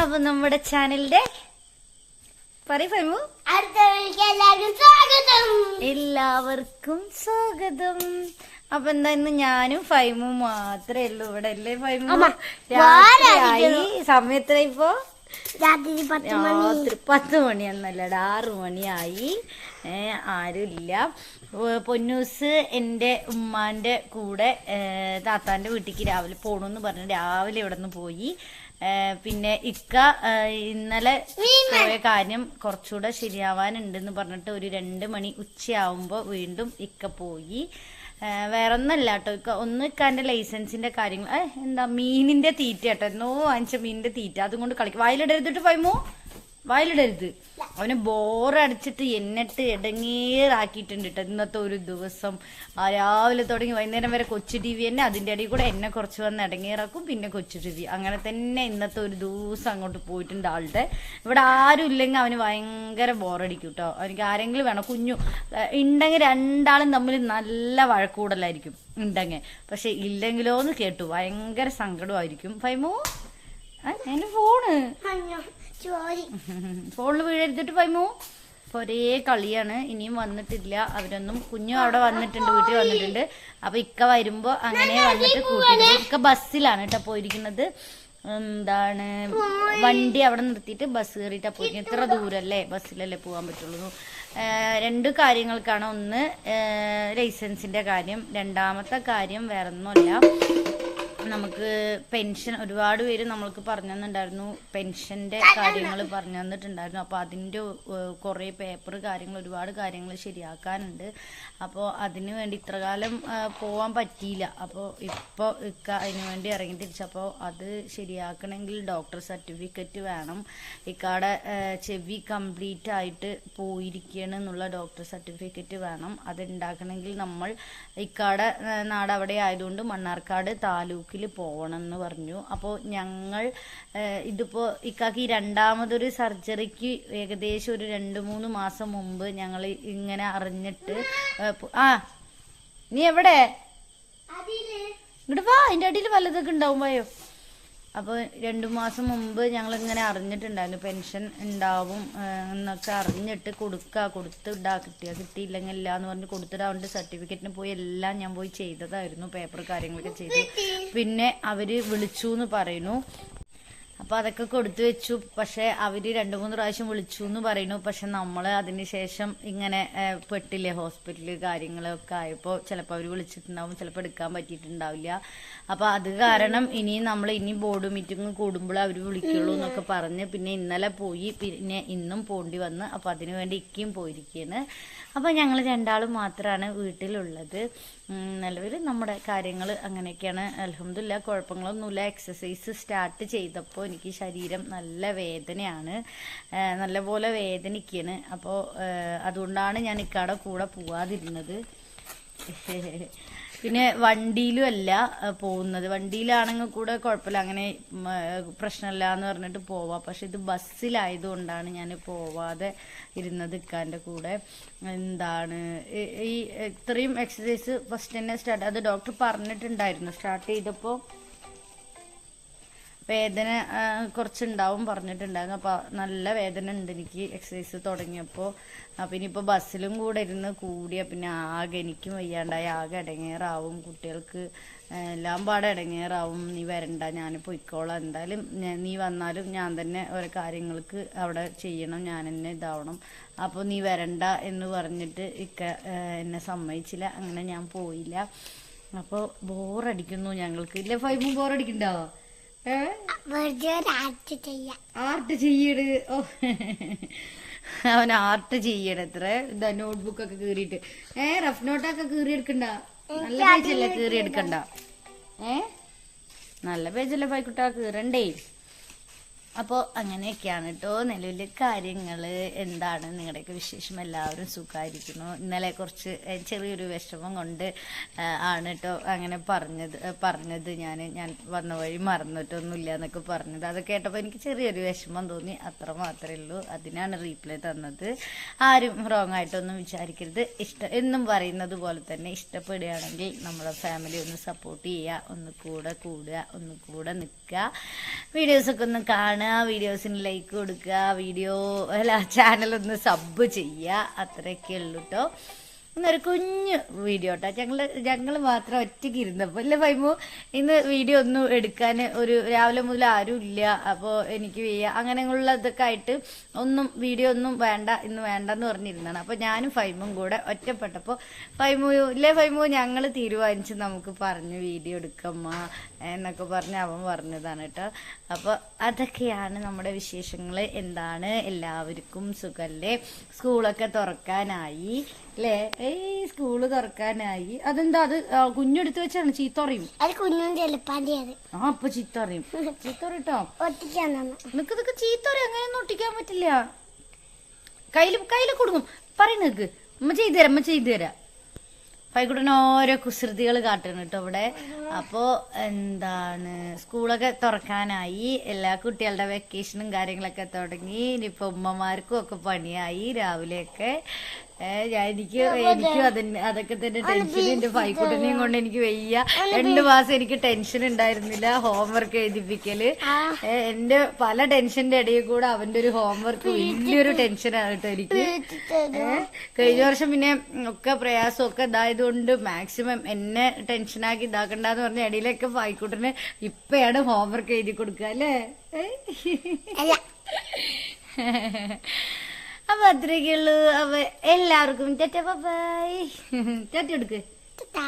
അപ്പൊ നമ്മുടെ ചാനലിന്റെ എല്ലാവർക്കും സ്വാഗതം. എല്ലാവർക്കും സ്വാഗതം. അപ്പൊ എന്താ ഇന്ന് ഞാനും ഫൈമു മാത്രമേ ഉള്ളൂ. ഇവിടെ അല്ലേ ഫൈമു രാത്രിയായി. സമയത്ര ഇപ്പോ രാത്രി പത്ത് മണി. രാത്രി ആറ് മണിയൊന്നല്ലടാ ആറു മണിയായി. ആരുമില്ല. പൊന്നൂസ് എന്റെ ഉമ്മാന്റെ കൂടെ താത്താന്റെ വീട്ടിലേക്ക് രാവിലെ പോകണമെന്ന് പറഞ്ഞ് രാവിലെ ഇവിടെ നിന്ന് പോയി പിന്നെ ഇക്ക ഇന്നലെ പോയ കാര്യം കുറച്ചുകൂടെ ശരിയാവാനുണ്ടെന്ന് പറഞ്ഞിട്ട് ഒരു രണ്ട് മണി ഉച്ചയാവുമ്പോൾ വീണ്ടും ഇക്ക പോയി. വേറെ ഒന്നല്ല കേട്ടോ. ഒന്ന് ഇക്കാന്റെ ലൈസൻസിന്റെ കാര്യങ്ങൾ. എന്താ മീനിന്റെ തീറ്റ കേട്ടോ. എന്നോ വാങ്ങിച്ച മീനിന്റെ തീറ്റ. അതുകൊണ്ട് കളിക്കും. വായിലിടരുതിട്ട് ഫൈമോ. വായിലിടരുത്. അവന് ബോറടിച്ചിട്ട് എന്നിട്ട് ഇടങ്ങേറാക്കിയിട്ടുണ്ട് കേട്ടോ ഇന്നത്തെ ഒരു ദിവസം. രാവിലെ തുടങ്ങി വൈകുന്നേരം വരെ കൊച്ചു ടി വി തന്നെ. അതിന്റെ ഇടയിൽ കൂടെ എന്നെ കുറച്ച് വന്ന് ഇടങ്ങേറാക്കും പിന്നെ കൊച്ചു ടി വി അങ്ങനെ തന്നെ ഇന്നത്തെ ഒരു ദിവസം അങ്ങോട്ട് പോയിട്ടുണ്ട് ആളുടെ. ഇവിടെ ആരും ഇല്ലെങ്കിൽ അവന് ഭയങ്കര ബോറടിക്കും കേട്ടോ അവനിക്ക് ആരെങ്കിലും വേണം. കുഞ്ഞു ഉണ്ടെങ്കിൽ രണ്ടാളും തമ്മിൽ നല്ല വഴക്കൂടലായിരിക്കും ഉണ്ടെങ്കിൽ പക്ഷെ ഇല്ലെങ്കിലോ എന്ന് കേട്ടു. ഭയങ്കര സങ്കടമായിരിക്കും. ഫൈമോ എന്നെ ചോരി ഫോണിൽ വീഴരുതിട്ട് പൈമു. ഒരേ കളിയാണ്. ഇനിയും വന്നിട്ടില്ല. അവരൊന്നും കുഞ്ഞു അവിടെ വന്നിട്ടുണ്ട് വീട്ടിൽ വന്നിട്ടുണ്ട്. അപ്പൊ ഇക്ക വരുമ്പോ അങ്ങനെ വന്നിട്ട് കൂട്ടിട്ട് ഇക്ക ബസ്സിലാണ് കേട്ടോ പോയിരിക്കുന്നത്. എന്താണ്? വണ്ടി അവിടെ നിർത്തിയിട്ട് ബസ് കയറിയിട്ടാ പോയി ഇത്ര ദൂരല്ലേ ബസ്സിലല്ലേ പോകാൻ പറ്റുള്ളൂ. രണ്ട് കാര്യങ്ങൾക്കാണ്. ഒന്ന് ലൈസൻസിന്റെ കാര്യം. രണ്ടാമത്തെ കാര്യം വേറൊന്നുമല്ല. നമുക്ക് പെൻഷൻ ഒരുപാട് പേര് നമ്മൾക്ക് പറഞ്ഞു തന്നിട്ടുണ്ടായിരുന്നു പെൻഷന്റെ കാര്യങ്ങൾ പറഞ്ഞു തന്നിട്ടുണ്ടായിരുന്നു അപ്പോൾ അതിന്റെ കുറേ പേപ്പർ കാര്യങ്ങൾ ഒരുപാട് കാര്യങ്ങൾ ശരിയാക്കാനുണ്ട്. അപ്പോൾ അതിന് വേണ്ടി ഇത്ര കാലം ആ, പോവാൻ പറ്റിയില്ല. അപ്പോൾ ഇപ്പോൾ ഇക്ക അതിന് വേണ്ടി ഇറങ്ങി തിരിച്ചപ്പോൾ അത് ശരിയാക്കണമെങ്കിൽ ഡോക്ടർ സർട്ടിഫിക്കറ്റ് വേണം. ഇക്കാടെ ചെവി കംപ്ലീറ്റ് ആയിട്ട് പോയിരിക്കുകയാണ് എന്നുള്ള ഡോക്ടർ സർട്ടിഫിക്കറ്റ് വേണം. അത് ഉണ്ടാക്കണമെങ്കിൽ നമ്മൾ ഇക്കാടെ നാട് അവിടെ ആയതുകൊണ്ട് മണ്ണാർക്കാട് താലൂക്കിൽ പോകണം എന്ന് പറഞ്ഞു. അപ്പോൾ ഞങ്ങൾ ഇതിപ്പോൾ ഇതിപ്പോ ഇക്കാക്ക് ഈ രണ്ടാമതൊരു സർജറിക്ക് ഏകദേശം ഒരു രണ്ട് മൂന്ന് മാസം മുമ്പ് ഞങ്ങൾ ഇങ്ങനെ അറിഞ്ഞിട്ട് ആ നീ എവിടെ? അതിൽ. ഇങ്ങോട്ട് വാ അതിന്റെ അടിയിൽ വല്ലതൊക്കെ ഉണ്ടാവും പോയോ അപ്പോൾ രണ്ടു മാസം മുമ്പ് ഞങ്ങൾ ഇങ്ങനെ അറിഞ്ഞിട്ടുണ്ടായിരുന്നു പെൻഷൻ ഉണ്ടാവും എന്നൊക്കെ അറിഞ്ഞിട്ട് കൊടുക്കുക കൊടുത്തിടാ കിട്ടിയ കിട്ടിയില്ലെങ്കിൽ ഇല്ല എന്ന് പറഞ്ഞ് കൊടുത്തിടാണ്ട് സർട്ടിഫിക്കറ്റിന് പോയി എല്ലാം ഞാൻ പോയി ചെയ്തതായിരുന്നു പേപ്പർ കാര്യങ്ങളൊക്കെ ചെയ്തു. പിന്നെ അവർ വിളിച്ചു എന്ന് പറയുന്നു. അപ്പൊ അതൊക്കെ കൊടുത്തു വെച്ചു. പക്ഷെ അവർ രണ്ടു മൂന്ന് പ്രാവശ്യം വിളിച്ചു എന്ന് പറയുന്നു. പക്ഷെ നമ്മൾ അതിനുശേഷം ഇങ്ങനെ പെട്ടില്ലേ ഹോസ്പിറ്റൽ കാര്യങ്ങളൊക്കെ ആയപ്പോ ചിലപ്പോൾ അവർ വിളിച്ചിട്ടുണ്ടാവും. ചിലപ്പോൾ എടുക്കാൻ പറ്റിയിട്ടുണ്ടാവില്ല. അപ്പൊ അത് കാരണം ഇനി നമ്മൾ ഇനി ബോർഡ് മീറ്റിംഗ് കൂടുമ്പോൾ അവർ വിളിക്കുള്ളൂ എന്നൊക്കെ പറഞ്ഞ് പിന്നെ ഇന്നലെ പോയി. പിന്നെ ഇന്നും പോണ്ടി വന്ന്. അപ്പൊ അതിനു വേണ്ടി ഇക്കയും പോയിരിക്കുകയാണ് അപ്പൊ ഞങ്ങൾ രണ്ടാളും മാത്രമാണ് വീട്ടിലുള്ളത്. നിലവിൽ നമ്മുടെ കാര്യങ്ങൾ അങ്ങനെയൊക്കെയാണ്. അലഹമില്ല കുഴപ്പങ്ങളൊന്നുമില്ല. എക്സസൈസ് സ്റ്റാർട്ട് ചെയ്തപ്പോൾ എനിക്ക് ശരീരം നല്ല വേദനയാണ്. നല്ലപോലെ വേദനിക്കാണ്. അപ്പോൾ അതുകൊണ്ടാണ് ഞാൻ ഇക്കാടെ കൂടെ പോവാതിരുന്നത്. പിന്നെ വണ്ടിയിലും അല്ല പോകുന്നത്. വണ്ടിയിലാണെങ്കിൽ കൂടെ കുഴപ്പമില്ല. അങ്ങനെ പ്രശ്നമില്ല എന്ന് പറഞ്ഞിട്ട് പോവാം. പക്ഷെ ഇത് ബസ്സിലായതുകൊണ്ടാണ് ഞാൻ പോവാതെ ഇരുന്നത് ഇക്കാന്റെ കൂടെ. എന്താണ്? ഈ ഇത്രയും എക്സസൈസ് ഫസ്റ്റ് തന്നെ സ്റ്റാർട്ട് അത് ഡോക്ടർ പറഞ്ഞിട്ടുണ്ടായിരുന്നു. സ്റ്റാർട്ട് ചെയ്തപ്പോൾ വേദന കുറച്ചുണ്ടാവും പറഞ്ഞിട്ടുണ്ടായിരുന്നു. അപ്പോൾ നല്ല വേദന ഉണ്ട് എനിക്ക് എക്സസൈസ് തുടങ്ങിയപ്പോൾ പിന്നെ ഇപ്പോൾ ബസ്സിലും കൂടെ ഇരുന്ന് കൂടിയ പിന്നെ ആകെ എനിക്കും വയ്യാണ്ടായി. ആകെ ഇടങ്ങേറാവും കുട്ടികൾക്ക് എല്ലാം പാടെ ഇടങ്ങേറാവും നീ വരണ്ട ഞാൻ പൊയ്ക്കോളാം. എന്തായാലും നീ വന്നാലും ഞാൻ തന്നെ ഓരോ കാര്യങ്ങൾക്ക് അവിടെ ചെയ്യണം. ഞാൻ തന്നെ ഇതാവണം. അപ്പോൾ നീ വരണ്ട എന്ന് പറഞ്ഞിട്ട് ഇക്ക എന്നെ സമ്മതിച്ചില്ല. അങ്ങനെ ഞാൻ പോയില്ല. അപ്പോൾ ബോറടിക്കുന്നു ഞങ്ങൾക്ക്. ഇല്ല ഫൈവും ബോറടിക്കണ്ടോ? ആർട്ട് ചെയ്യട്. ഓ. അവൻ ആർട്ട് ചെയ്യണ എത്ര. ഇതാ നോട്ട്ബുക്ക് ഒക്കെ കീറിയിട്ട്. ഏ റഫ് നോട്ടൊക്കെ കീറി എടുക്കണ്ട നല്ല പേജല്ലേ കീറി എടുക്കണ്ട ഏ? നല്ല പേജല്ലേ പൈക്കുട്ടാ കീറണ്ടേ? അപ്പോൾ അങ്ങനെയൊക്കെയാണ് കേട്ടോ നിലവിലെ കാര്യങ്ങൾ എന്താണ്? നിങ്ങളുടെയൊക്കെ വിശേഷം എല്ലാവരും സുഖമായിരിക്കുന്നു ഇന്നലെ കുറച്ച് ചെറിയൊരു വിഷമം കൊണ്ട് ആണ് കേട്ടോ അങ്ങനെ പറഞ്ഞത് പറഞ്ഞത് ഞാൻ ഞാൻ വന്ന വഴി മറന്നിട്ടൊന്നുമില്ല എന്നൊക്കെ പറഞ്ഞത്. അത് കേട്ടപ്പോൾ എനിക്ക് ചെറിയൊരു വിഷമം തോന്നി. അത്ര മാത്രമേ ഉള്ളൂ. അതിനാണ് റീപ്ലൈ തന്നത്. ആരും റോങ് ആയിട്ടൊന്നും വിചാരിക്കരുത്. ഇഷ്ടം എന്നും പറയുന്നത് പോലെ തന്നെ ഇഷ്ടപ്പെടുകയാണെങ്കിൽ നമ്മളെ ഫാമിലി ഒന്ന് സപ്പോർട്ട് ചെയ്യുക. ഒന്ന് കൂടെ കൂടുക. ഒന്ന് കൂടെ നിൽക്കുക. വീഡിയോസൊക്കെ ഒന്ന് കാണുക. കാണുക വീഡിയോസിന് ലൈക്ക് കൊടുക്കുക വീഡിയോ അല്ല ചാനൽ ഒന്ന് സബ് ചെയ്യുക അത്രയൊക്കെ ഉള്ളൂ കേട്ടോ ഇന്നൊരു കുഞ്ഞു വീഡിയോ കേട്ടോ ഞങ്ങൾ ഞങ്ങൾ മാത്രം ഒറ്റയ്ക്ക് ഇരുന്നപ്പോൾ ഇല്ല ഫൈമു ഇന്ന് വീഡിയോ ഒന്നും എടുക്കാൻ ഒരു രാവിലെ മുതൽ ആരും ഇല്ല. അപ്പോൾ എനിക്ക് വയ്യ. അങ്ങനെയുള്ള ഇതൊക്കെ ആയിട്ട് ഒന്നും വീഡിയോ ഒന്നും വേണ്ട ഇന്ന് വേണ്ടെന്ന് പറഞ്ഞിരുന്നതാണ്. അപ്പോൾ ഞാനും ഫൈമും കൂടെ ഒറ്റപ്പെട്ടപ്പോൾ ഫൈമു ഇല്ലേ ഫൈമു ഞങ്ങൾ തീരുമാനിച്ച് നമുക്ക് പറഞ്ഞു വീഡിയോ എടുക്കമ്മ എന്നൊക്കെ പറഞ്ഞ് അവൻ പറഞ്ഞതാണ് കേട്ടോ അപ്പോൾ അതൊക്കെയാണ് നമ്മുടെ വിശേഷങ്ങൾ എന്താണ്? എല്ലാവർക്കും സുഖല്ലേ? സ്കൂളൊക്കെ തുറക്കാനായി. അല്ലേ ഏയ് സ്കൂൾ തുറക്കാനായി. അതെന്താ? അത് കുഞ്ഞെടുത്ത് വെച്ചാണ് ചീത്തറിയും അത് കുഞ്ഞു ചെലുപ്പാന്റെ ആ അപ്പൊ ചീത്തറിയും ചീത്തറിട്ടോ നിക്ക് നിക്ക് ചീത്തറി ഒട്ടിക്കാൻ നിനക്ക് ഇതൊക്കെ ചീത്ത അങ്ങനെയൊന്നും ഒട്ടിക്കാൻ പറ്റില്ല. കയ്യിൽ കയ്യിൽ കൊടുക്കും. പറയും നിക്ക് അമ്മ ചെയ്തു തരാം അമ്മ ചെയ്തു തരാം. പൈക്കുട്ടൻ ഓരോ കുസൃതികൾ കാട്ടണം കേട്ടോ ഇവിടെ. അപ്പോ എന്താണ്? സ്കൂളൊക്കെ തുറക്കാനായി. എല്ലാ കുട്ടികളുടെ വെക്കേഷനും കാര്യങ്ങളൊക്കെ തുടങ്ങി. ഇനിയിപ്പോ ഉമ്മമാർക്കും ഒക്കെ പണിയായി രാവിലെയൊക്കെ. ഏ, എനിക്ക് എനിക്കും അതിന് അതൊക്കെ തന്നെ ടെൻഷൻ എന്റെ ഫൈക്കുട്ടനെയും കൊണ്ട് എനിക്ക് വയ്യ. രണ്ടു മാസം എനിക്ക് ടെൻഷൻ ഉണ്ടായിരുന്നില്ല. ഹോംവർക്ക് എഴുതിപ്പിക്കൽ. എന്റെ പല ടെൻഷന്റെ ഇടയിൽ കൂടെ അവന്റെ ഒരു ഹോംവർക്ക് വലിയൊരു ടെൻഷൻ ആകട്ടെ എനിക്ക്. കഴിഞ്ഞ വർഷം പിന്നെ ഒക്കെ പ്രയാസം പ്രയാസമൊക്കെ ഇതായതുകൊണ്ട് മാക്സിമം എന്നെ ടെൻഷനാക്കി ഇതാക്കണ്ടെന്ന് പറഞ്ഞ ഇടയിലൊക്കെ ഫൈക്കുട്ടന് ഇപ്പയാണ് ഹോംവർക്ക് എഴുതി കൊടുക്കുക അല്ല. അപ്പൊ അത്രയൊക്കെയുള്ളൂ അപ്പൊ എല്ലാവർക്കും ടാറ്റ ബൈ ടാറ്റ എടുക്ക്. താ